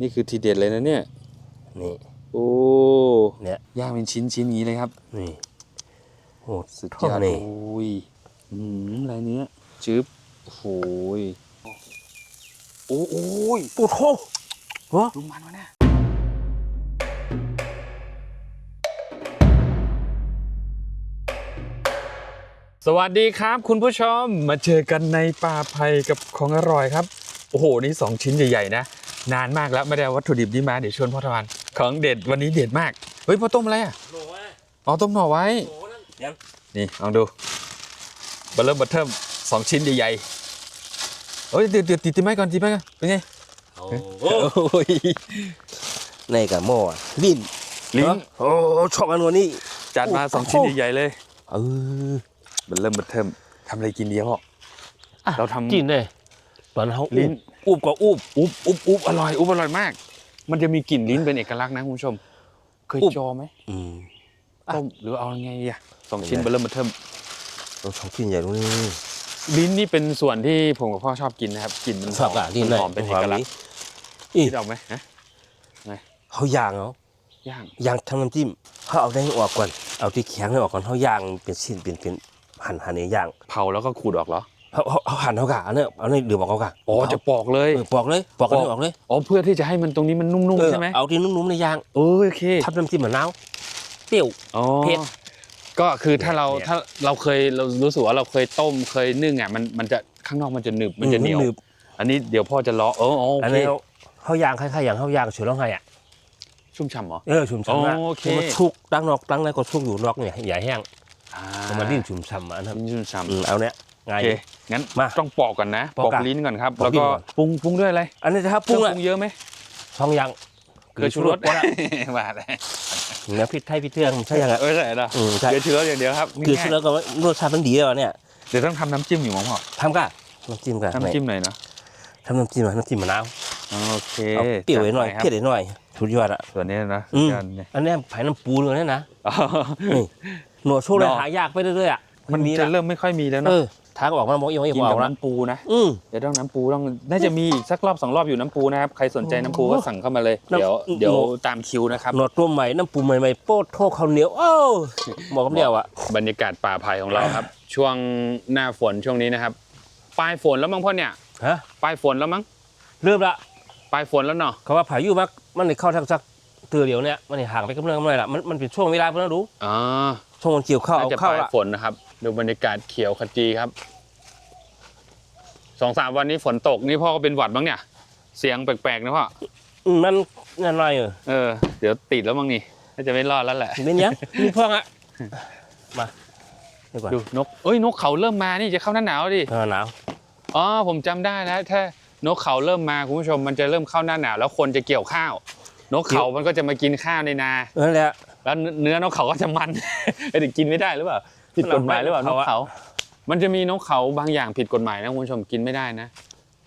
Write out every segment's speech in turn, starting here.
นี่คือทีเด็ดเลยนะเนี่ย นี่ โอ้ เนี่ยย่างเป็นชิ้นชิ้นอย่างนี้เลยครับ นี่โอ้สุดท่อยอดนี่โอ้ยอืมอะไรเนี้ยจึ๊บโอ้โหยโอ้โอ้ยปูโทวะลุงมันวะเนี่ยสวัสดีครับคุณผู้ชมมาเจอกันในป่าไผ่กับของอร่อยครับ โอ้โห นี่สองชิ้นใหญ่ ๆ นะ นานมากแล้วไม่ได้เอาวัตถุดิบนี้มาเดี๋ยวชวนพ่อทวานของเด็ดวันนี้เด็ดมากเฮ้ยพ่อต้มอะไรอะโหว่าอ๋อต้มหน่อไว้ โหนั่นยังนี่ลองดูบัลเริ่มบัตเทิมสองชิ้นใหญ่ๆเฮ้ยเดี๋ยวเดี๋ยวติดติดไม้ก่อนติดไม้ก่อนเป็นไงโอ้โอ้ยในกับหม้ออะลิ้นลิ้นโอ้ชอบอันวันนี้จัดมาโอ้สองชิ้นใหญ่ๆเลยเออบัลเริ่มบัตเทิมทำอะไรกินดีพ่อเราทำ กินเลย ตอนเขาลิ้ลิ้นนอุบก็อุบอุ๊บอุ๊บอุ๊บอร่อยอุ๊บอร่อยมาก มันจะมีกลิ่นลิ้นเป็นเอกลักษณ์นะคุณผู้ชม เคยอุ๊บจอไหมอืม ต้มหรือเอาไงดีอะสองเป็นไงชิ้นบัลเริ่มบัตเทิมเราชอบกินอย่างนี้ลิ้นนี่เป็นส่วนที่ผมกับพ่อชอบกินนะครับกลิ่นมันชอบอะลิ้นมัเลยหอมเป็นเอกลักษณ์อีคิดออกไหมฮะเขาย่างเอาย่างย่างทำน้ำจิ้มเขาเอาได้ออกก่อน เอาที่แข็งให้ออกก่อนเขาย่างเป็นชิ้นเป็นเป็นหั่นหั่นในย่างเผาแล้วก็ขูดออกเหรอ เขาเขาเขาหั่นเขากะเอาเนี่ยเอาในเดือบออกเขากะอ๋อจะปอกเลยเออปอกเลยปอกกันให้ออกเลยอ๋อเพื่อที่จะให้มันตรงนี้มันนุ่มเอๆอใช่ไหมเอาที่นุ่มๆในย่างเออโอเคทับน้ำจิ้มมะนาวเปรี้ยว อ๋อเผ็ดก็คือถ้าเราเนี่ย ถ้าเราเคยเรารู้สึกว่าเราเคยต้มเคยนึ่งอะมันมันจะข้างนอกมันจะหนึบมันจะเหนียวหนึบอันนี้เดี๋ยวพ่อจะเลาะเอออ๋ออัโอนเคนี้เขาเขาย่างคล้ายๆอย่างเขาย่างเฉือร้องไห้อะชุ่มฉ่ำเหรอ เออชุ่มฉ่ำมากโอเค มันชุกตั้งนอกตั้งในก็ชุกอยู่นอกเนี่ยอย่าแห้งอ่าเอามันลิ้นชุ่มฉ่ำอะนะลิ้นชุ่มฉ่ำ อืมเอาเนี้ย โอง่ายเคงั้นมาต้องปอกก่อนนะปอกก่อนลิ้นก่อนครับ ปอกแล้วลิ้ก็นก่อน ปรุงปรุงด้วยอะไรอันนี้ถ้าเคปรุรื่งองอะปรุงเยอะไหมสองอย่างเกลือชูรสก็ได้ว่าเลยเนื้อพริกไทยพริกเทืองใช่ยังอะ เออใช่เหรออืมใช่ เกลือชูรสอย่างเดียวครับคือชูง่ายรสก็รสชาติมันดีแล้วเนี่ยๆเดี๋ยวต้องทำน้ำจิ้มอยู่มั้งพ่อทำกันน้ำจิ้มกันน้ำจิ้มหน่อยเนาะทำน้ำจิ้มอะน้ำจิ้มมะนาวโอเคเอาเปรี้ยวหน่อยจัดไปครับเผ็ดหน่อยสุดยอดอะ ส่วนนี้นะอืม ส่วนนี้อันเนี้ยไผ่น้ำปูเลยเนี่ยนะอ๋อนี่หนวดโชว์เลยเนาะ หายากไปเรื่อยๆอะมันมีจะละเริ่มไม่ค่อยมีแล้วเอเนาะอ ทางออกมาบอกยังไม่กินออกับกละน้ำปูนะอืม เดี๋ยวต้องน้ำปูต้องน่าจะมีอีกสักรอบสองรอบอยู่น้ำปูนะครับใครสนใจน้ำปูก็สั่งเข้ามาเลยน้ำเดี๋ยวอืมเดี๋ยวตามคิวนะครับหนวดตัวใหม่น้ำปูใหม่ๆโป๊ดโทข้าวเหนียวโอ้หมอกับเดียวอะ บรรยากาศป่าไผ่ของเราครับ ช่วงหน้าฝนช่วงนี้นะครับปลายฝนแล้วมั้งพ่อเนี่ยฮะ ปลายฝนแล้วมั้งเริ่มละปลายฝนแล้วเนาะเขาว่าผายุมักมันได้เข้าทางสักเตือเดียวเนี่ยมันได้ห่างไปกับเรื่องอะไรล่ะมันมันเป็นช่วงเวลาเพื่อนรู้อ๋อช่วงวันเกี่ยวข้าวน่าเอาจะปเข้าลายละฝนนะครับ ดูบรรยากาศเขียวขจีครับสองสามวันนี้ฝนตกนี่พ่อก็เป็นหวัดบ้างเนี่ย เสียงแปลกๆนะพ่ออืมมันงานอะไรเออเออ เดี๋ยวติดแล้วมั้งนี่น่าจะไม่รอดแล้วแหละเป็นยังมีพ่องอะมาเดี๋ยวก่อนดูนกเอ้ยนกเขาเริ่มมานี่จะเข้าหน้าหนาวดิเออหนาวอ๋อผมจำได้แล้วถ้านกเขาเริ่มมาคุณผู้ชมมันจะเริ่มเข้าหน้าหนาวแล้วคนจะเกี่ยวข้าวนกเขามันก็จะมากินข้าวในนาเออแหละแล้วเนื้อนกเขาก็จะมันไอ้เด็กกินไม่ได้หรือเปล่า ผิดกฎหมายหรือเปล่านกเขา มันจะมีนกเขาบางอย่างผิดกฎหมายนะคุณผู้ชมกินไม่ได้นะ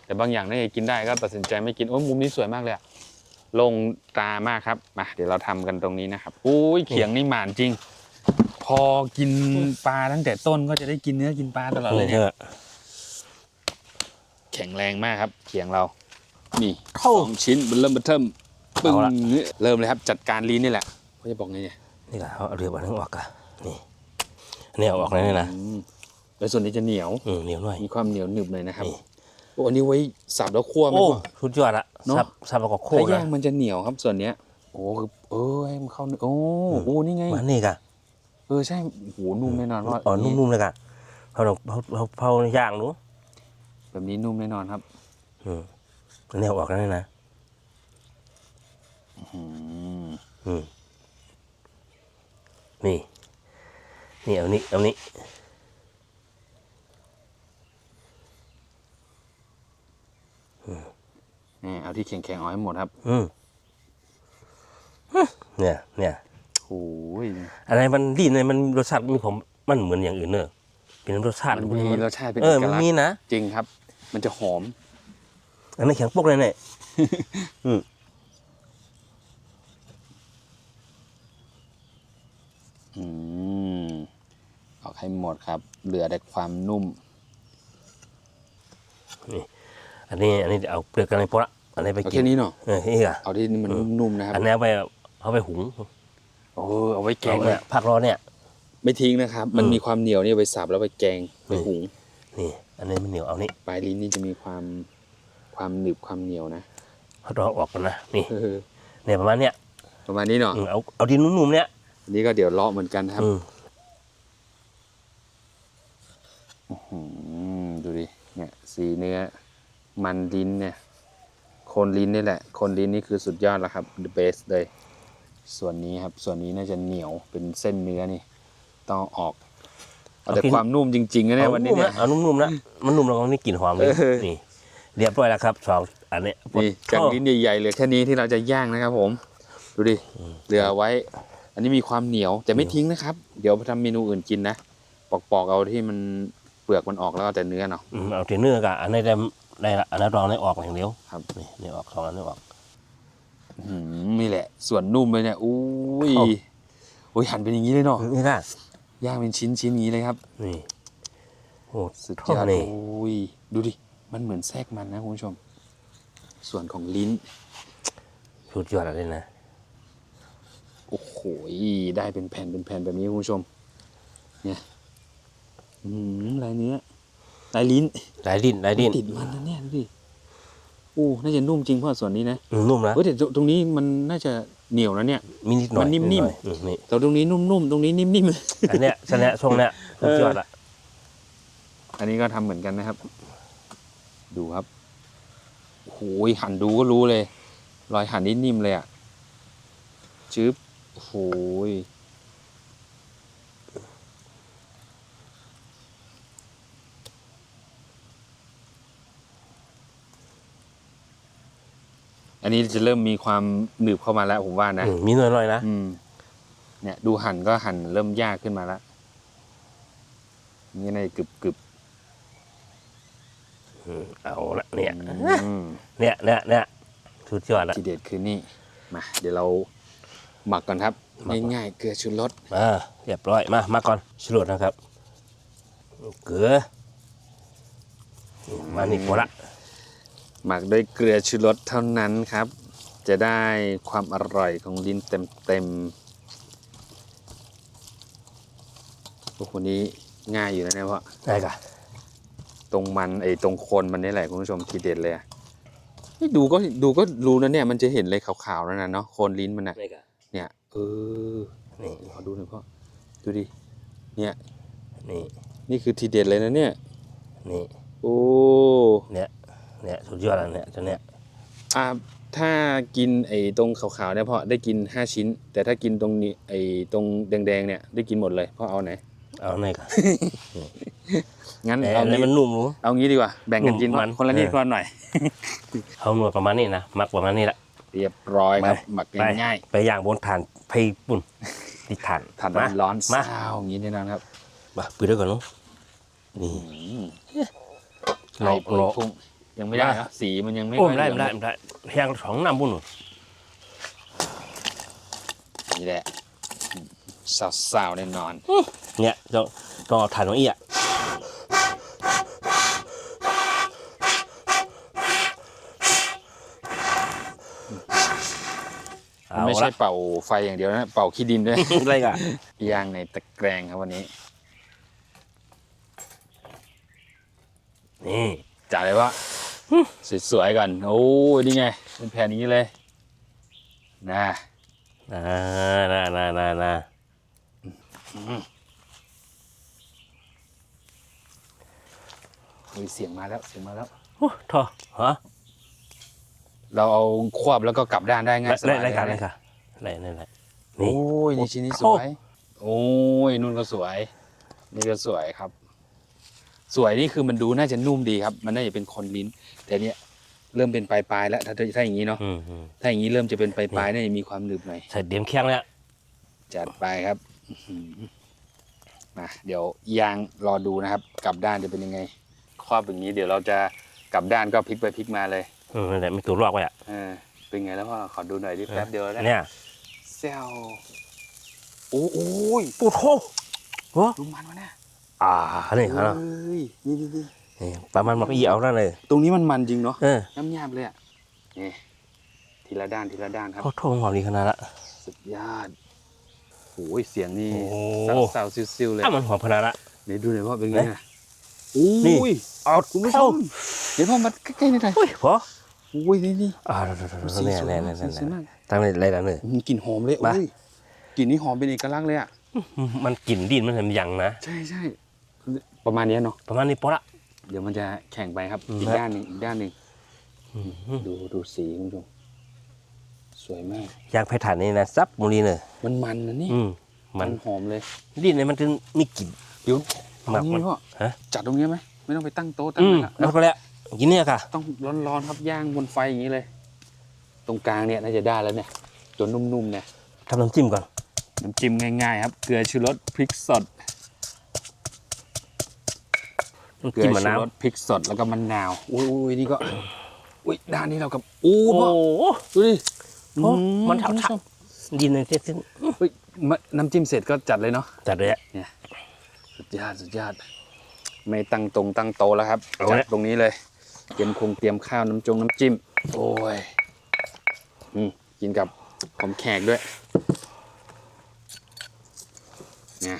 แต่บางอย่างน่าจะกินได้ก็ตัดสินใจไม่กินโอ้ยมุมนี้สวยมากเลยอะลงตามากครับมาเดี๋ยวเราทำกันตรงนี้นะครับอุ้ยเขียงนี่หมานจริง พอกินปลาตั้งแต่ต้นก็จะได้กินเนื้อกินปลาตลอดเลยเอเนี่ยอแข็งแรงมากครับ เขียงเรา นี่เข้าสองชิ้นเริ่มเทิมปึ้งเอาละ เริ่มเลยครับจัดการลีนนี่แหละเขาจะบอกไงเนี่ย นี่แหละเอาเรือบันทึกออกกันนี่ อันนี้เอาออกเลยนะอืมแล้วส่วนนี้จะเหนียวอืมเหนียวหน่อยมีความเหนียวหนึบเลยนะครับนี่โอ้อันนี้ไว้สับแล้วคั่วไหมโอ้พ่อสุดยอดละเนอะสับสับแล้วก็โคถ้านะย่างมันจะเหนียวครับส่วนเนี้ยโอ้คือเออให้มันเข้าเนื้อโอ้อืมโอ้นี่ไงมันนี่กะเออใช่โอ้โหนุ่มแน่นอนว่าอ๋อนุ่มๆเลยกะเขาต้องเขาเขาเผาย่างหนูแบบนี้นุ่มแน่นอนครับอืมอันนี้เอาออกแล้วนี่นะอืมอืมนี่ นี่เอานี้เอานี้นี่เอาที่แข็งๆเอาให้หมดครับ อืมเนี่ย เนี่ยโอ้ยอะไรมันดีเนี่ยมันรสชาติมีผมมันเหมือนอย่างอื่นเนอะเป็นรสชาติมันมีรสชาติเป็นเอเออกมันลักษมีณ์นะจริงครับ มันจะหอม อันนี้นแข็งปกเลยเนี่ยอืมออก ให้หมดครับ เหลือแต่ความนุ่มอันนี้อันนี้เดี๋ยวเอาเปลือกกันในโปะละอันนี้ไปเอากิแค่นนี้เนาะ เออนี่อะ เอาที่มันนุ่มๆนะครับอันนี้เอาไปเอาไปหุงโอ้เอาไว้แกงเอาเลเนี่ยยผักร้อนเนี่ย ไม่ทิ้งนะครับ มันอืม มีความเหนียวเนี่ยไปสับแล้วไปแกงไปอืมหุง นี่ อันนี้มันเหนียวเอานี่ปลายลิ้นนี่จะมีความความหนึบความเหนียวนะเขาต้องเอาออกกันนะนี่เออเนี่ยประมาณเนี้ยประมาณนี้เนาะอืมเอาเอาดินนุ่มๆเนี่ยอันนี้ก็เดี๋ยวเลาะเหมือนกันนะครับ อืม อืมดูดิเนี่ย สีเนื้อมันลิ้นเนี่ยโคนลิ้นนี่แหละโคนลิ้นนี่คือสุดยอดแล้วครับ the best เลย ส่วนนี้ครับ ส่วนนี้น่าจะเหนียวเป็นเส้นเนื้อนี่ ต้องเอาออกเอาแต่ความนุ่มจริงๆนะเนี่ยเอาวันนี้นุ่มเนี่ยนะเอานุ่มๆนะมันนุ่มแล้วก็นี่กลิ่นหอมเลยเออนี่เรียบร้อยแล้วครับสองอันนี้นี่จากลิ้นใหญ่ๆเหลือแค่นี้ที่เราจะย่างนะครับ ผม ดูดิเหลือไว้ อันนี้มีความเหนียวแต่ไม่ทิ้งนะครับ เดี๋ยวไปทำเมนูอื่นกินนะปอกๆเอาที่มันเปลือกมันออกแล้วเอาแต่เนื้อเนาะ อืมเอาแต่เนื้อกับอันนี้ได้ได้ละอันนั้นรองได้ออกอย่างเดียวครับ นี่นี่ออกสองอันนี้ออก อืมนี่แหละ ส่วนนุ่มเลยเนี่ยอุ้ยเอ้าอุ้ยหั่นเป็นอย่างนี้เลยเนาะนี่ค่ะย่างเป็นชิ้นชิ้นๆอย่างนี้เลยครับ นี่โอ้สุดยท่ออดนี่โอ้ยดูดิมันเหมือนแทรกมันนะคุณผู้ชม ส่วนของลิ้น สุดยอดเลยนะโอ้โหได้เป็นแผ่นเป็นแผ่นแบบนี้คุณผู้ชม เนี่ย อืมลายเนื้อลายลิ้นหลายดินหลายดินติดมันนะเนี่ยดูดิโอ้น่าจะนุ่มจริงเพราะส่วนนี้นะอืมนุ่มนะเฮ้ยแต่ตรงนี้มันน่าจะเหนียวนะเนี่ยมีนิดหน่อยมันนิ่มๆดหอยอืนี่แต่ตรงนี้นุ่มๆตรงนี้นิ่มอันเนี้ยชนะช่วงเนี้ยสุดยอดละๆอันนี้ก็ทำเหมือนกันนะครับ ดูครับโอ้โหหั่นดูก็รู้เลย รอยหั่นนิ่มๆเลยอะ จึ๊บโอ้โหอั นนี้จะเริ่มมีความหนึบเข้ามาแล้วผมว่านะอืมมีหน่อยๆนะอืมเนี่ย ดูหั่นก็หั่นเริ่มยากขึ้นมาแล้วนี่ในกรึบกรึบอืมเอาละเนี่ย ๆอืม เนี่ยเนี่ยเนี่ยสุดยอดละ ทีเด็ดคือนี่มาเดี๋ยวเราหมักก่อนครับ หมักก่อน ง่ายๆเกลือชูรสมาเรียบร้อยมามาก่อนชลดนะครับ เกลือมานี่พอละ หมักด้วยเกลือชูรสเท่านั้นครับ จะได้ความอร่อยของลิ้นเต็มๆพวกคนนี้ง่ายอยู่นะเนี่ยเพราะได้กะตรงมันไอ้ตรงโคนมันนี่แหละคุณผู้ชมทีเด็ดเลยอะนี่ดูก็ดูก็รู้นะเนี่ยมันจะเห็นเลยขาวๆนั่นนะเนาะโคนลิ้นมันนะได้กะเนี่ยเออนี่ขอดูหน่อยพ่อดูดิเนี่ยนี่นี่คือทีเด็ดเลยนะเนี่ยนี่โอ้เนี่ย เนี่ยสุดยอดแล้วเนี่ยตัวเนี้ยอ่าถ้ากินไอ้ตรงขาวๆเนี่ยพ่อได้กินห้าชิ้น แต่ถ้ากินตรงนี้ไอ้ตรงแดงๆเนี่ยได้กินหมดเลยพ่อเอาไหนเอาไหนกะงั้นแต่เอาอันนี้งี้มันนุ่มรู้เอางี้ดีกว่าแบ่งกันกินนุ่มมันคนละนิดเออคนละหน่อยเอาหนวดประมาณนี้นะหมักประมาณนี้ละเรียบร้อยครับไปหมักไปง่ายไปย่างบนถ่านไฟปุ่นติดถ่านๆทานมาร้อนๆมาซาวอย่างนี้แน่นอนครับมาปืนด้วยก่อนเนุ๊นี่ไข่รอพุ่ง ยังไม่ได้เหรอสีมันยังไม่โอ้ค่ไม่อยได้เหลืไม่ได้องไม่ได้แห้งสองน้ำบุญนี่แหละสาวๆแน่นอน เนี่ยต้องต้องเอาถ่านของอีอะมันเอาไม่ใช่ละเป่าไฟอย่างเดียวนะ เป่าขี้ดินด้วย อะไรกะย่างในตะแกรงครับวันนี้นี่ จ่ายเลยว่า สวยๆก่อนโอ้ยนี่ไง เป็นแผ่นอย่างนี้เลยนะอ่าน่าน่าน่าน่ามีเสียงมาแล้วเสียงมาแล้วโอ้ทอฮะเราเอาควบแล้วก็กลับด้านได้ง่ายสไรบายไรกันไรเลยกันไรนี่ไรโอ้นี่ยนี่ชิ้นนี้สโอ้วย โอ้ยนู่นก็สวย นี่ก็สวยครับ สวยนี่คือมันดูน่าจะนุ่มดีครับ มันน่าจะเป็นคนลิ้น แต่เนี้ยเริ่มเป็นปลายๆแล้วถ้าถ้าอย่างนี้เนาะอืมอืมถ้าอย่างนี้เริ่มจะเป็นปลายๆน่าจะมีความหนึบหน่อยใส่เดียมเคียงแล้วจัดไปครับอื้อหือมาเดี๋ยวยางรอดูนะครับ กลับด้านจะเป็นยังไง ครอบอย่างนี้เดี๋ยวเราจะกลับด้านก็พลิกไปพลิกมาเลยอืมนั่นแหละมีตัวลอกไว้อะเออเป็นไงแล้วพ่อขอดูหน่อยดิแป๊บเดียวแล้วเนี่ยเซลโอ้โอ้ยปูโถโอ้ดูมันวะเนี่ย อ่านี่ฮะเฮ้ยนี่นี่นี่นี่ประมาณมาอีเอาแล้วเลย ตรงนี้มันมันจริงเนาะเออน้ำยาบเลยอะนี่ทีละด้านทีละด้านครับโอ้โทหอมดีขนาดละสุดยอดโอ้ยเสียงนี่โอ้สาวๆซิวๆเลยถ้ามันหอมขนาดละเดี๋ยวดูหน่อยว่าเป็นไงไหนนะโอ้นี่ยเอาคุณผู้ชมเดี๋ยวพ่อมาใกล้ๆหน่อยอุ้ยพอโอ้ยนี่นี่อ่าๆๆๆเนี่ยเนี่ยเนี่ยสีสวยเนี่ยมากตั้งในไรแล้วเนี่ยอืมกลิ่นหอมเลยมาโอ้ยกลิ่นนี้หอมเป็นเอกลักษณ์เลยอะมันกลิ่นดินมันเห็นยังนะ ใช่ใช่ ประมาณเนี้ยเนาะประมาณนี้พอละ เดี๋ยวมันจะแข่งไปครับอืมอีกด้านหนึ่งอีกด้านหนึ่งดูดูสีคุณผู้ชมสวยมาก ยางไผ่ถ่านนี่นะซับมูลีเนยมันมันนะนี่อืมมันหอมเลยดินเนี่ยมันถึงมีกลิ่น เดี๋ยวหมัเอากงี้มันพ่อฮะ จัดตรงนี้ไหมไม่ต้องไปตั้งโต๊ะตั้งอือะมไรละแล้วก็แล้วกินเนี่ยค่ะ ต้องร้อนๆครับย่างบนไฟอย่างนี้เลย ตรงกลางเนี่ยน่าจะได้แล้วเนี่ยตัวนุ่มๆเนี่ย ทำน้ำจิ้มก่อน น้ำจิ้มง่ายๆครับ เกลือชูรสพริกสด น้ำเกลืจิ้มอมะชูนาวรสพริกสดแล้วก็มะนาวอุ้ยอุ้ยนี่ก็อุ้ยด้านนี้เรากับอู้โอ้พ่อโหดูดิโอ้มันคุณผู้ชเท่าๆดินในเส้นเฮ้ยมะน้ำจิ้มเสร็จก็จัดเลยเนาะจัดเลยอะ สุดยอดสุดยอดไม่ตั้งตรงตั้งโตะแล้วครับเอาจัดละ ตรงนี้เลยเตรียมคงเตรียมข้าวน้ำจงน้ำจิ้ม โอ้ยอืมกินกับหอมแขกด้วยเนี่ย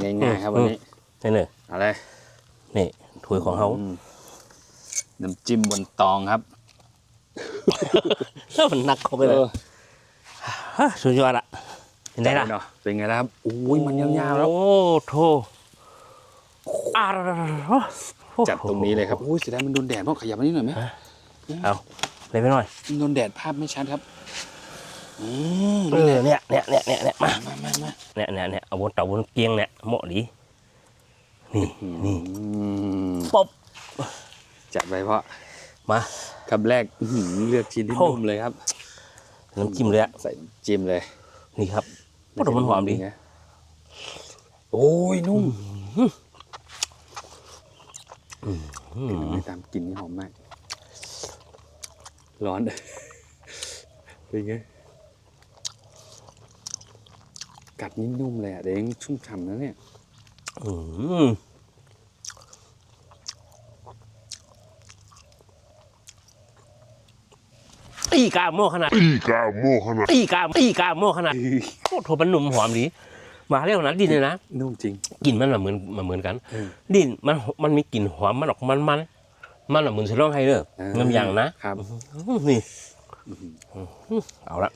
ง่ายๆครับวันนี้ นี่เนยเอะไร นี่ถ้วยของเขาน้ำจิ้มบนตองครับแล้วมันหนักเข้าไปเลยออฮะสุดยอดละเห็นได้ละจัดเนาะเป็นไงล่ะครับโอ้ยมันยาวๆแล้วโอ้โถอ่าจัดตรงนี้เลยครับโอ้ยเสียดายมันโดนแดดพ่อขยับมานิดหน่อยไหมเอาเลยไปหน่อยมันโดนแดดภาพไม่ชัดครับอืมเออเนี่ยเนี่ยเนี่ยเนี่ยเนี่ยมามามามาเนี่ยเนี่ยเนี่ยเอาบนเตาบนเกียงเนี่ยเหมาะดี นี่นี่อืมป๊อบจัดไปเพราะมาคำแรกอื้อหือเลือกชิ้นที่โอ้นุ่มเลยครับน้ำจิ้มเลยอะใส่จิ้มเลย นี่ครับโอ้แต่มันหอมดีนะโอ้ยนุ่มอืมไม่ตามกลิ่นนี่หอมมาก ร้อนเป็นไงกัดนี่นุ่มเลยอะเดี๋ยวยังชุ่มฉ่ำนะเนี่ย อืมอีกาโม่ขนาด อีกาโมขนาด อีกาอีกาโม่ขนาดโอ้โถมันหนุ่มหอมดีมาเรียกว่านั้นดินเลยนะนุ่มจริงกลิ่นมันแบบเหมือนมันเหมือนกันเออดินมันมันมีกลิ่นหอมมันออกมันมันมันแบบเหมือนสลองไฮเดอร์อ่าน้ำยางนะครับอื้อนี่เอาละ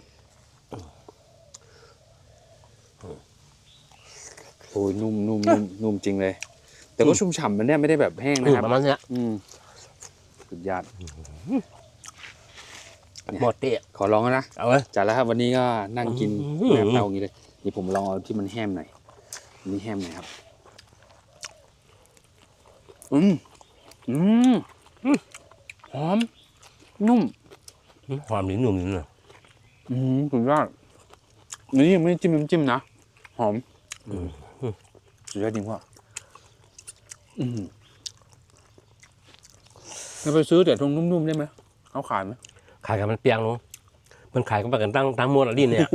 โอ้ยนุ่มนุ่มนุ่มนุ่มจริงเลย แต่ก็ชุ่มฉ่ำมันเนี่ยไม่ได้แบบแห้งอืนะมครับประมาณเนี้ยอืมสุดยอดหมดเตะขอลองแล้วนะเอาเลยจัดแล้วครับวันนี้ก็นั่งกินอื้อหือแบบเตาอย่างนี้เลยนี่ผมลองเอาที่มันแห้มหน่อยอันนี่แห้มหน่อยครับ อืมอืมอืมหอม นุ่มหอมดีหนุ่มดีเนอะอืมสุดยอดอันนี้ยังไม่ได้จิ้มน้ำจิ้มนะ หอม สุดยอดจริงพ่ออืมเราไปซื้อแต่ตรงนุ่มๆได้ไหมเขาขายไหมขายกันมันเปียงเนาะมันขายกันไปกันตั้งตั้งมวลอะดินเนี่ย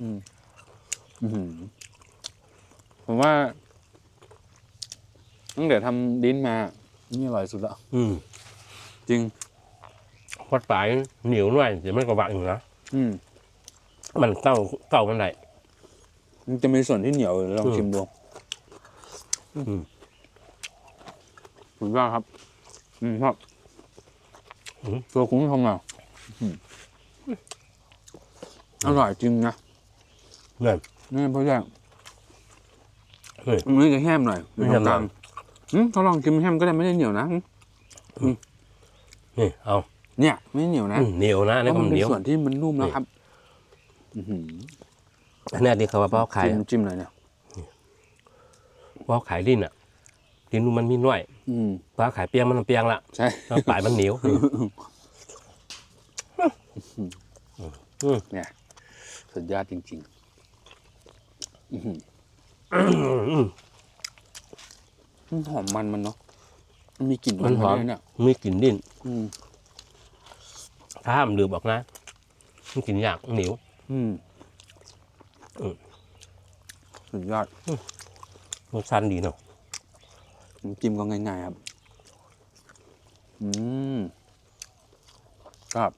อือหือผมว่าตั้งแต่ทำดิ้นมานี่อร่อยสุดแล้วอืมจริงพอดปลายเหนียวหน่อยเดี๋ยวมันก็บางอยู่นะอืมมันเต้าเต้ามันได้มันจะมีส่วนที่เหนียวอยู่ลองอืมชิมดูอืม สุดยอดครับ อืมครับตัวคุณผู้ชมอะอืมอร่อยจริงนะเนี่ยนี่เพราะแย่เฮ้ยมันจะแห้มหน่อยไม่แห้มหน่อยอืมถ้าลองกินแห้มก็ได้ไม่ได้เหนียวนะนี่เอา เนี่ย ไม่เหนียวนะอืมเหนียวนะเพนี่ราะก็มันมันเป็นเหนียวส่วนที่มันนุ่มแล้วครับอือหืออันนี้ที่เขาว่าเป้าขายจิ้มจิ้มหน่อยเนี่ย เป้าขายดินอะดินมันมีน้อยอืมเป้าขายเปียงมันเปียงละใช่แล้วปลายมันเหนียวนี่เนี่ยสุดยอดจริงๆอื้อหืออืม มันหอมมันมันเนาะมันมีกลิ่นมันหอม ด้วยเนี่ยมีกลิ่นดินอืมถ้าห้ามลืมบอกนะมันกลิ่นยากเหนียว อืมอืม สุดยอด รสชาติดีเนาะน้ำจิ้มก็ง่ายๆครับ อืม ครับ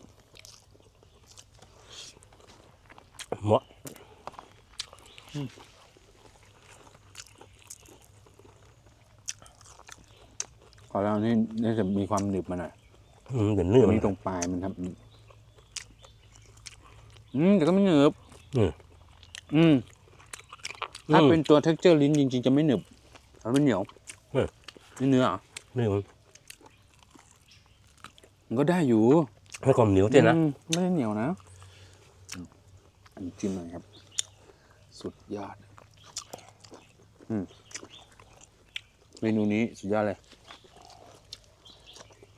เหมาะขอแล้วนี่นี่จะมีความหนึบมาหน่อยอืมเดี๋ยวเนื้อตรงมันนี้ตรงปลายมันครับ อืมแต่ก็ไม่หนึบ อืม อืม ถ้าอืมเป็นตัว t e x t อร์ลิ้นจริงๆ จะไม่หนึบมันไม่เหนียวเออนี่เนื้อเหรอเนื้อมันมันก็ได้อยู่ให้ความเหนียวเต้นนะอืมไม่ได้เหนียวนะอืมอันนี้จิ้มหน่อยครับ สุดยอดอืมเมนูนี้สุดยอดเลย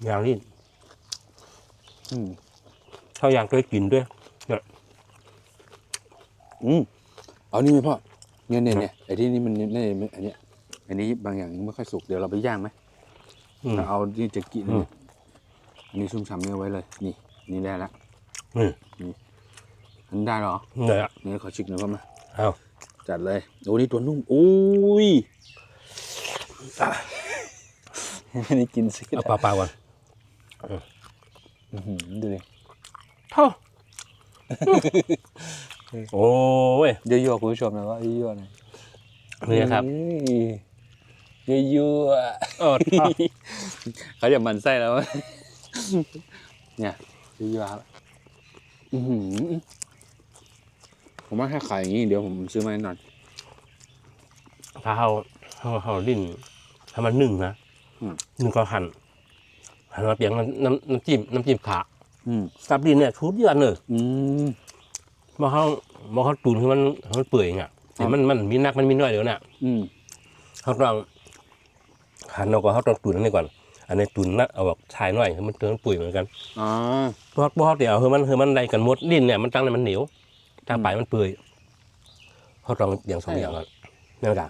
อย่างนี้อืมเท่าอย่างเคยกินด้วยอืมเอานี่ไหมพ่อ เนี่ยเนี่ยเนี่ยไอ้ที่นี่มันเนี่ยเนี่ยอันเนี้ยอันนี้บางอย่างยังไม่ค่อยสุกเดี๋ยวเราไปย่างไหมอืม เราเอาที่จะกินอืมเนี่ยอันนี้ชุ่มฉ่ำเนี่ยไว้เลย นี่อันนี่ได้ละอืมอันนได้เหรอเนี่ยอะเนี่ยขอชิกหน่อยก็มาเอาจัดเลยโอ้นี่ตัวนุ่มอุ้ยอันนี้กินสิเอาปลาเปล่าก่อนอื้อหือดูดิเท่า โอ้ยยั่วๆคุณผู้ชมนะว่ายั่วๆหน่อยนี่ครับยั่วยั่วเออเท่าๆเขาจะหมันไส้แล้ว เนี่ยยั่วๆครับอื้อหือผมว่าถ้าขายอย่างนี้เดี๋ยวผมซื้อมาแน่นอนถ้าเขาเขาเขาดิ้นถ้ามันนึ่งนะอืมนึ่งก็หั่นหั่นมาเปลี่ยนน้ำน้ำน้ำจิ้มน้ำจิ้มขาอืมกับดินเนี่ยชุดเยือนเลยอืม มอเขามอเขาตุนให้มันให้มันเปื่อยไงครัแต่บมันมันมีนักมันมีน้อยเดี๋ยวน่ะอืมเขาต้องหั่นเอาก็เขาต้องตุนอันนี้ก่อน อันนี้ตุนนักเอาแบบชายน้อยให้มันเตือนปุ๋ยเหมือนกันอ๋อเพราะเพราะเดี๋ยวเฮ้มันเฮ้มันได้กันหมดดินเนี่ยมันตั้งในมันเหนียวถ้าอืมปลายมันเปื่อยเขาต้องอย่างสองอย่างกันนี่ด่า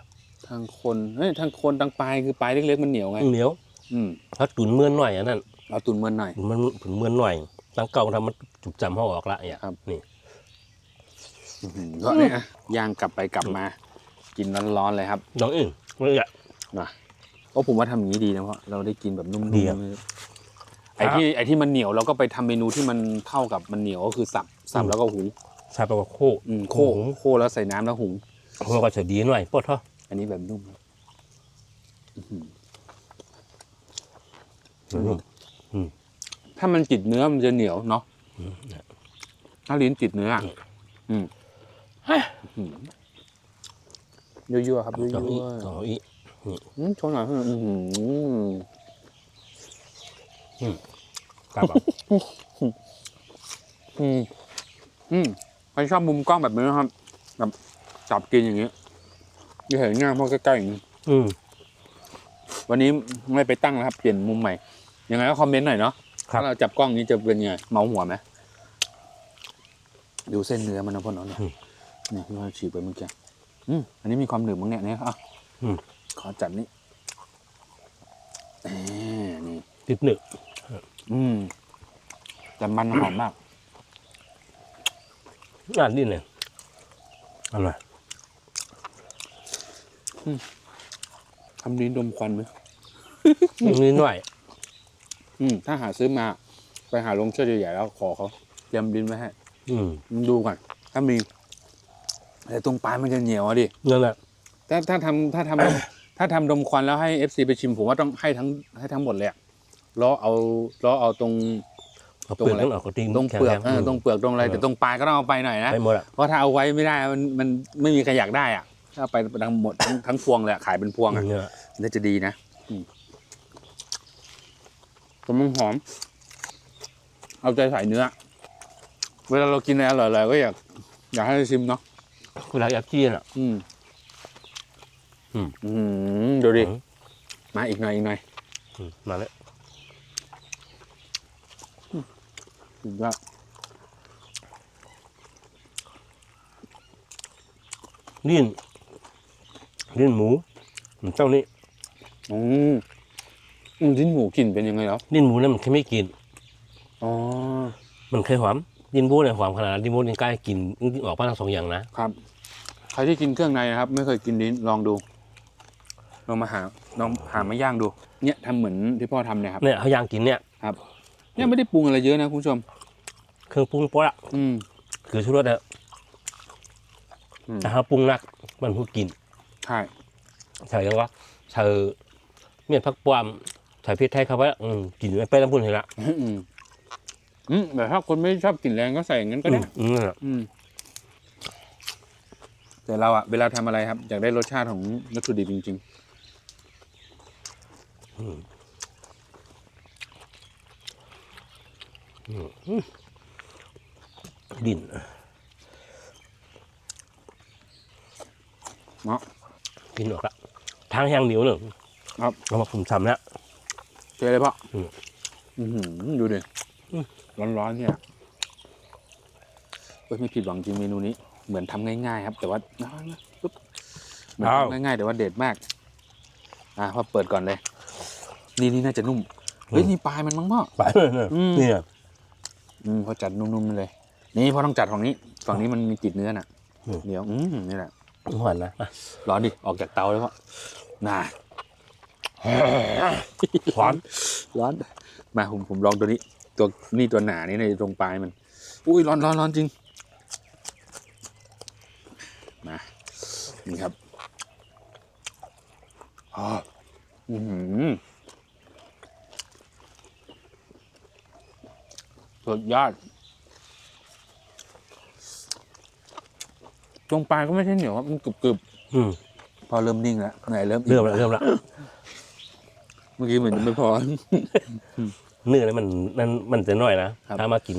ทางคนเฮ้ยทางคนทางปลายคือปลายเล็กๆมันเหนียวไงเหนียว อืมเขาตุนเมื่อนหน่อยอันนั้นเอาตุนมันหน่อยมันตุนเมื่อนหน่อยตั้งเก่าทำมันจุบจำเขาออกละเนี่ยครับนี่อื้อหือ ก็เนี่ยอะย่างกลับไปกลับมา กินร้อนๆเลยครับน้องอึ่งไม่อยาก นะโอ้ผมว่าทำอย่างนี้ดีนะเพราะเราได้กินแบบนุ่มดีครับๆไอ้ที่ไอ้ที่มันเหนียวเราก็ไปทำเมนูที่มันเท่ากับมันเหนียวก็คือสับสับอืม แล้วก็หุงชาปลาโคอืมโคหุงโคแล้วใส่น้ำแล้วหุง มันก็จะดีหน่อยปวดท้ออันนี้แบบนุ่มอื้อหืออืมถ้ามันติดเนื้อมันจะเหนียวเนาะอืมถ้าลิ้นติดเนื้ออะอืมเฮ้ ยอื้อหือยั่วๆครับยั่สองอีวสองอีๆอืมชนหน่อยเพื่อนอื้อหือกลับเอาอืมอืมใครชอบมุมกล้องแบบนี้นะครับแบบจับกินอย่างเงี้ยจะเห็นง่ายเพราะใกล้ๆอย่างนี้อืมวันนี้ไม่ไปตั้งแล้วครับ เปลี่ยนมุมใหม่ ยังไงก็คอมเมนต์หน่อยเนาะครับถ้าเราจับกล้องนี้จะเป็นไง เมาหัวไหมดูเส้นเนื้อมันนะพ่อเนาะเนี่ยนี่ที่เราฉีกไปเมื่อกี้อืมอันนี้มีความหนึบมั้งเนี่ยเนี่ยอะอืม ขอจัดนี่เอ้นี่ ติดหนึกอืม แต่มันหอมมากงานดิ้นเลยอร่อยทำลิ้นดมควันไหมนิดหน่อย อืม ถ้าหาซื้อมา ไปหาลงเชือกใหญ่ๆแล้วขอเขาเตรียมลิ้นไว้ให้อืม มึงดูก่อน ถ้ามี แต่ตรงปลายมันจะเหนียวอะดิ นั่นแหละ ถ้าถ้าทำถ้าทำ ถ้าทำดมควันแล้วให้เอฟซีไปชิมผมว่าต้องให้ทั้งให้ทั้งหมดเลยอะล้อเอาล้อเอาตรง เอาเปลือกนั่นออกก็ทิ้งตรงเปลือกแข็เองอๆตรงเปลือกตรงอะไรเออแต่ตรงปลายก็ต้องเอาไปหน่อยนะ ไปหมดอะเพราะถ้าเอาไว้ไม่ได้มันมันไม่มีใครอยากได้อะถ้าเอาไปทั้งหมดทั้งทั้งพวงเลยอะขายเป็นพวงอะเนี่ยน่าจะดีนะอืมแต่มันหอม เอาใจใส่เนื้อ เวลาเรากินอะไรอร่อยๆก็อยาก อยากให้ชิมเนาะ เวลาอยากกินอะ อืมอืม อืมดูดิอืมมาอีกหน่อยอีกหน่อยอืมมาแล้วสุดยอดดิ้นดิ้นหมูมันเจ้านี้อืมอืมชิ้นหมูกลิ่นเป็นยังไงแล้วดิ้นหมูเนี่ยมันแค่ไม่กิน อ๋อ มันเคยหอม ดิ้นหมูเนี่ยหอมขนาดนั้นดิ้นหมูยังกล้ากินออกมาทั้งสองอย่างนะครับ ใครที่กินเครื่องในนะครับ ไม่เคยกินลิ้นลองดูลองมาหาลองหามาย่างดู เนี่ยทำเหมือนที่พ่อทำเนี่ยครับเนี่ยเขาย่างกินเนี่ยครับ เนี่ยไม่ได้ปรุงอะไรเยอะนะคุณผู้ชม เครื่องปรุงปละอืมคือชูรสอะอืมถ้าเราปรุงนักมันผู้กินใช่ใช่ยังวะใส่เมียนผักปวามใส่พริกไทยเข้าไปอืมกินไม่เป็นน้ำพุ่นเห็นละ อืมอืมแต่ถ้าคนไม่ชอบกลิ่นแรงก็ใส่อย่างนั้นก็ได้อืมนั่นแหละอืมแต่เราอะเวลาทำอะไรครับ อยากได้รสชาติของวัตถุดิบจริงดินๆเนาะกินออกละทางแห้งเหนียวหนึ่งครับเอามาผุ่มซ้ำแล้วเจอเลยพ่ออืม อือหือดูดิอืม ร้อนๆเนี่ยเอ้ยไม่ผิดหวังจริงเมนูนี้ เหมือนทำง่ายๆ ครับ แต่ว่าปุ๊บเหมือนทำง่ายๆ แต่ว่าเด็ดมาก อะพอเปิดก่อนเลย นี่นี่น่าจะนุ่มเฮ้ยนี่ปลายมันมั้งพ่อไปเลยเนี่ยอืมนี่อะอืมพอจัดนุ่มๆเลย นี่พอต้องจัดฝั่งนี้ฝั่งนี้มันมีติดเนื้อน่ะอืมเดี๋ยวอืมนี่แหละหวานนะอะร้อนดิออกจากเตาเลยพ่อน่าหวานร้อนมาผมผมลองตัวนี้ ตัวนี่ตัวหนานี่ในตรงปลายมัน อุ้ยร้อนร้อนร้อนจริง มา นี่ครับอ๋ออือหือสุดยอดตรงปลายก็ไม่ใช่เหนียวครับมันกรึบกรึบอืมๆพอเริ่มนิ่งแล้วไหนเริ่มอิ่เริ่มแล้วเริ่มแล้ว เมื่อกี้เหมือนจะไม่พอ เนื้อนี่มันมันมันจะน้อยนะครับถ้ามากิน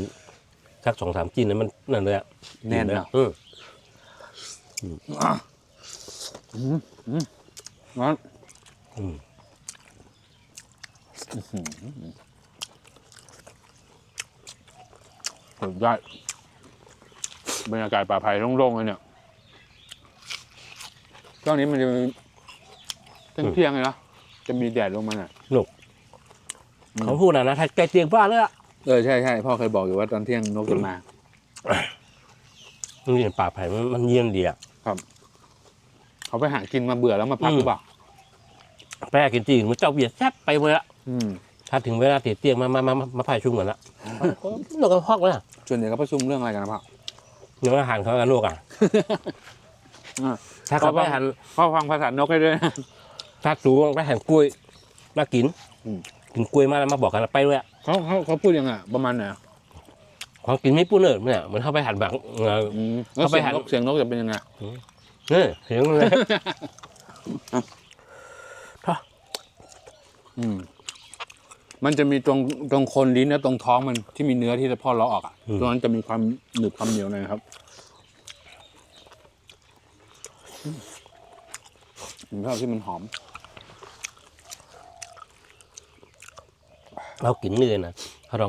สักสองสามจิ้นนี่มันนั่นเลยอะแน่นเลยเนาะอืมอืมอืมร้อนอืมสุดยอดบรรยากาศป่าไผ่โล่งๆเลยเนี่ยช่วงนี้มันจะมีเที่ยงๆเลยนะจะมีแดดลงมาหน่อยอืม เขาพูดนะนะถ้าใกล้เตียงบ้านเลยอะเออใช่ใช่พ่อเคยบอกอยู่ว่าตอนเที่ยงนกจะมานี่ป่าไผ่มันมันเยี่ยมดีอะเขาไปหากินมาเบื่อแล้วมาพักอืมหรือเปล่าแปลกินจริงมันเจ้าเบียดแซ่บไปเลยอะอืมถ้าถึงเวลาติดเตียงมามามามามาพายชุ่มกันละนกกระพอกเลยอะส่วนใหญ่ก็ประชุมเรื่องอะไรกันนะพ่อ เนื้ออาหารเขากับนกอะอ่า ถ้าเขาไปหันพ่อฟังภาษานกได้ด้วยนะ ถ้าสูงไปหันกล้วยมากินอืม กินกล้วยมาแล้วมาบอกกันแล้วไปด้วยอะเขาเขาเขาพูดยังไงประมาณไหนอะของกินไม่ปุ้นเลยเนี่ยมันเข้าไปหันแบบเออ อืมแล้วเขาไปเสียงหันนกเสียงนกจะเป็นยังไงเนี่ยเสียงเลย อืมมันจะมีตรงตรงโคนลิ้นและตรงท้องมันที่มีเนื้อที่พ่อเลาะออกอะอืม ตรงนั้นจะมีความหนึบความเหนียวหน่อยครับอืมผมชอบที่มันหอม เรากินเนื้อนะถ้าเรา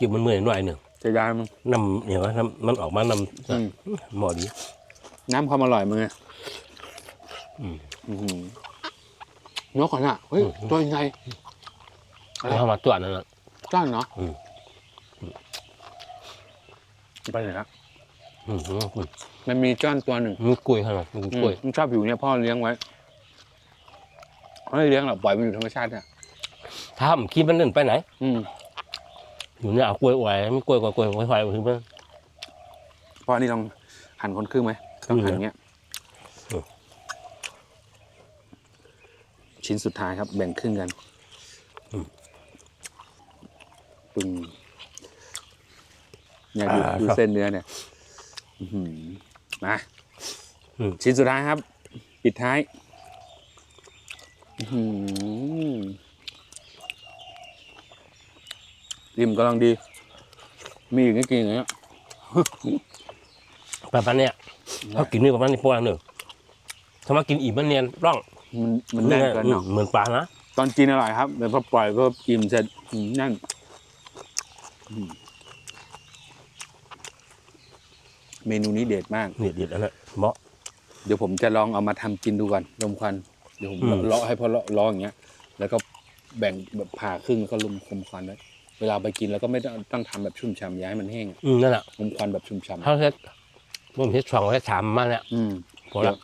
กินมันเมื่อยหน่อยหนึ่งจะยายมันน้ำอย่างว่าน้ำมันออกมาน้อืมำหมอดีน้ำความอร่อยมึงไงอืมอื้อหือนกก่อนอะเฮ้ยอืมตัวยังไงอะไรเข้ามาตัวนั่นแหละจ้านเนาะอืมไปไหนละอืมอืมอืมมันมีจ้านตัวหนึ่งมีกล้วยข้างหลังมีอืมกล้วยมันชอบอยู่เนี่ยพ่อเลี้ยงไว้เขาไม่เลี้ยงหรอกปล่อยมันอยู่ธรรมชาติเนี่ย ถ้ามันคิดมันเล่นไปไหน อืมอยู่เนี่ยเอากล้วยไว้มีกล้วยกล้วยกล้วยไว้ไว้ถึงเพื่อนพ่อนี่ลองหั่นคนครึ่งไหมต้องหั่นอย่างเงี้ยเออ ชิ้นสุดท้ายครับ แบ่งครึ่งกันปึงเนี่ยดูดูเส้นเนื้อเนี่ยอื้อหือมาอืม ชิ้นสุดท้ายครับ ปิดท้ายอื้อหือ ริมกำลังดี มีอีกไม่กี่อย่างเงี้ยประมาณเนี้ยเขากินเนื้อประมาณนี้พวกนั้นหนึ่งถ้ามากินอีกมันเนียนร่อง มันมันแน่นเกินอืเนาะมเหมือนปลานะตอนกินอร่อยครับแต่พอปล่อยก็อิ่มเสร็จอืมนั่นอืมเมนูนี้เด็ดมากเนี่ยเด็ดแล้วนะเหมาะเดี๋ยวผมจะลองเอามาทำกินดูก่อนลมควันเดี๋ยวผมอืมเลาะให้พอเลาะเลาะอย่างเงี้ย แล้วก็แบ่งแบบผ่าครึ่งแล้วก็ลมคมควันไว้ เวลาไปกินแล้วก็ไม่ต้องต้องทำแบบชุ่มฉ่ำย้ายมันแห้งอืมนั่นแหละลมควันแบบชุ่มฉ่ำเขาเฮ็ดผมเฮ็ดช่องไว้สามมาเนี่ยอืมพอละ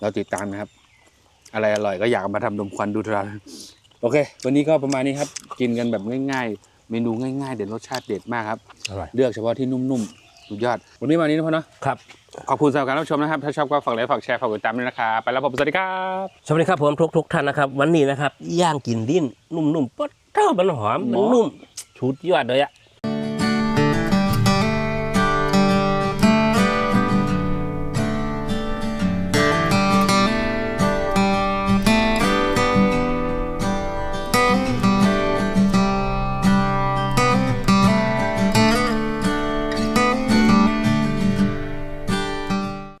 เราติดตามนะครับ อะไรอร่อยก็อยากเอามาทำลมควันดูทุกท่านโอเค วันนี้ก็ประมาณนี้ครับ กินกันแบบง่ายเมนูง่ายๆ เด็ดรสชาติเด็ดมากครับอร่อยเลือกเฉพาะที่นุ่มๆสุดยอด วันนี้มานี้นะพ่อเนาะครับขอบคุณสำหรับการรับชมนะครับ ถ้าชอบก็ฝากไลค์ฝากแชร์ฝากกดติดตามด้วยนะครับไปแล้วผมสวัสดีครับสวัสดีครับผมทุกทุกๆท่านนะครับ วันนี้นะครับย่างกินดิ้นนุ่มๆปดเท่ามันหอมมันนุ่ม ชุดยอดเลยอะ